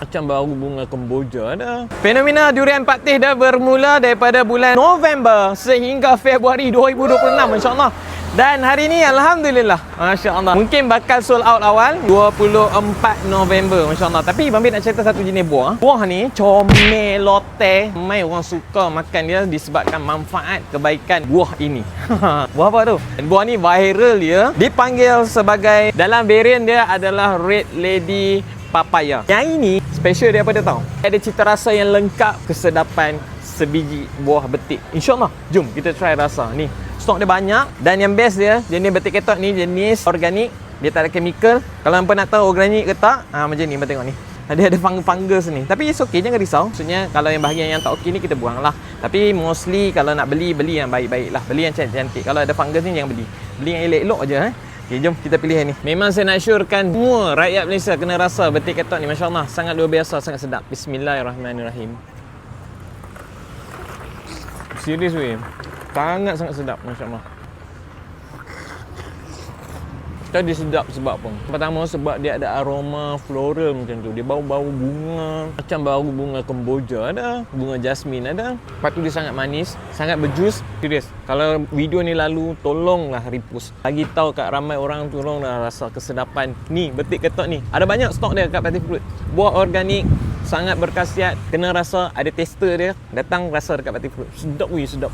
Macam baru bunga kemboja dah. Fenomena durian patih dah bermula daripada bulan November sehingga Februari 2026 insyaAllah. Dan hari ni Alhamdulillah Masya Allah Mungkin bakal sold out awal 24 November Masya Allah Tapi Bambi nak cerita satu jenis buah Buah ni Comelote Mai orang suka makan dia Disebabkan manfaat kebaikan buah ini Buah apa tu? Buah ni viral dia Dipanggil sebagai Dalam varian dia adalah Red Lady Papaya Yang ini special dia apa dia tahu? Ada cita rasa yang lengkap Kesedapan sebiji buah betik. InsyaAllah. Jom kita try rasa. Ni stok dia banyak dan yang best dia jenis betik ketok ni jenis organik. Dia tak ada chemical. Kalau hampa nak tahu organik ke tak ha, macam ni tengok ni. Dia ada fungus ni. Tapi it's okay jangan risau. Maksudnya kalau yang bahagian yang tak okey ni kita buang lah tapi mostly kalau nak beli beli yang baik-baik lah. Beli yang cantik-cantik. Kalau ada fungus ni jangan beli. Beli yang elok-elok je eh Okay, jom kita pilih yang ni. Memang saya nak syorkan semua rakyat Malaysia kena rasa betik ketok ni. Masya Allah, sangat luar biasa, sangat sedap. Bismillahirrahmanirrahim. Serius weh. Sangat sangat sedap masya-Allah. Tadi sedap sebab apa? Pertama sebab dia ada aroma floral macam tu. Dia bau-bau bunga. Macam bau bunga kemboja ada. Bunga jasmine ada. Lepas tu dia sangat manis. Sangat berjus. Serius. Kalau video ni lalu, tolonglah repost. Lagi tahu kat ramai orang tolonglah rasa kesedapan. Ni, betik ketok ni. Ada banyak stok dia kat Party Fruit. Buah organik. Sangat berkhasiat. Kena rasa ada tester dia. Datang rasa dekat Party Fruit. Sedap weh, sedap.